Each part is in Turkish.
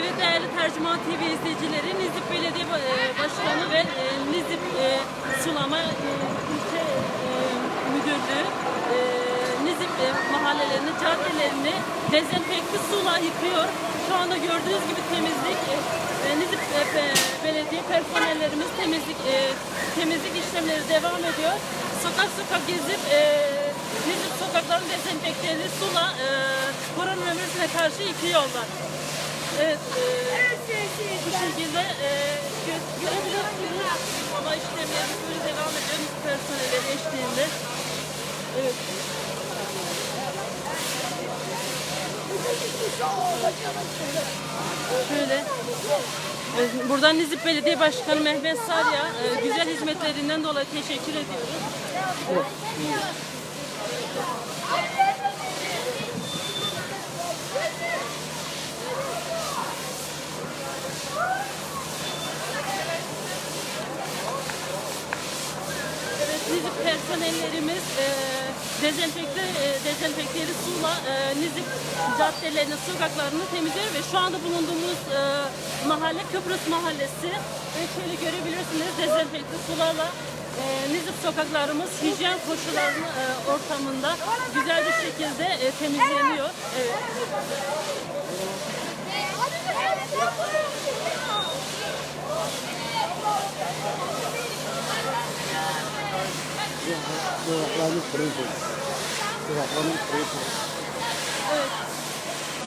Evet değerli Tercüman TV izleyicileri, Nizip Belediye e, Başkanı ve e, Nizip e, Sulama İlçe Müdürlüğü Nizip mahallelerini, caddelerini dezenfekte suyla yıkıyor. Şu anda gördüğünüz gibi temizlik, Nizip Belediye personellerimiz temizlik temizlik işlemleri devam ediyor. Sokak sokak gezip Nizip sokaklarını dezenfekteli suyla koronavirüsüne karşı yıkıyorlar. Evet, e, bu şekilde e, gö- görebilirsiniz. Hava böyle devam ediyor. Biz personelleri eşliğinde. Evet. Şöyle. Buradan Nizip Belediye Başkanı Mehmet Sarya e, güzel hizmetlerinden dolayı teşekkür ediyoruz. Evet, Nizip personellerimiz e, dezenfekte, e, dezenfekteli suyla e, Nizip caddelerini, sokaklarını temizliyor ve şu anda bulunduğumuz e, mahalle Kıbrıs Mahallesi. Ve şöyle görebilirsiniz dezenfekte sularla e, Nizip sokaklarımız hijyen koşullarının e, ortamında güzel bir şekilde e, temizleniyor. Evet. Kulaklarını kırıyor. Kulaklarını kırıyor. Evet.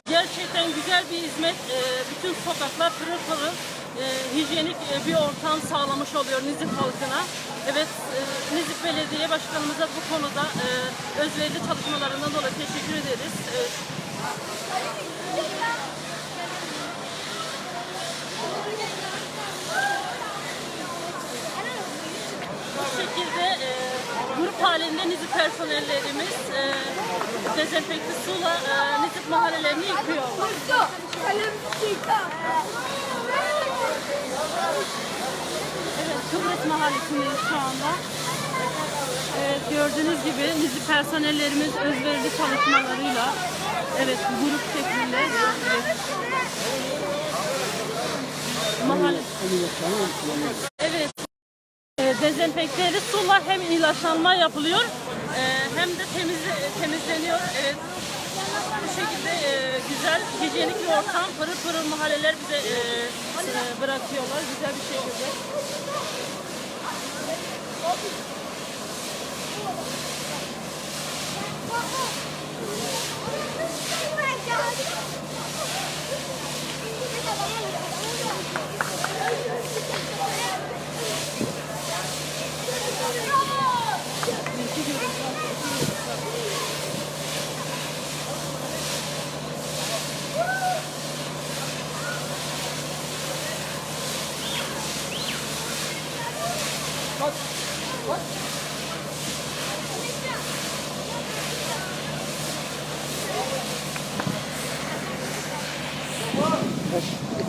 Gerçekten güzel bir hizmet. Ee, bütün sokaklar pırıl pırıl e, hijyenik e, bir ortam sağlamış oluyor Nizip halkına. Evet, e, Nizip Belediye Başkanımıza bu konuda e, özverili çalışmalarından dolayı teşekkür ederiz. Evet. Bu şekilde e, grup halinde Nizip personellerimiz e, dezenfekte suyla e, Nizip mahallelerini yıkıyorlar. Evet, Kıbrıs Mahallesi'ndeyiz şu anda. Evet, gördüğünüz gibi Nizip personellerimiz özverili çalışmalarıyla evet grup şeklinde evet. Mahalle dezenfekteli suyla hem ilaçlanma yapılıyor e, hem de temiz, temizleniyor. Evet. Bu şekilde e, güzel hijyenik bir ortam, pırıl pırıl mahalleler bize e, e, bırakıyorlar güzel bir şekilde.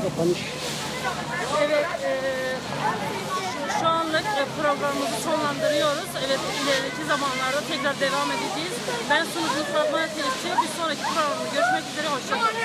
Kapanış. Evet, e, şu anlık e, programımızı sonlandırıyoruz. Evet, ileriki zamanlarda tekrar devam edeceğiz. Ben sunucunuz Fatma Ateşçi. Bir sonraki programda görüşmek üzere, hoşçakalın.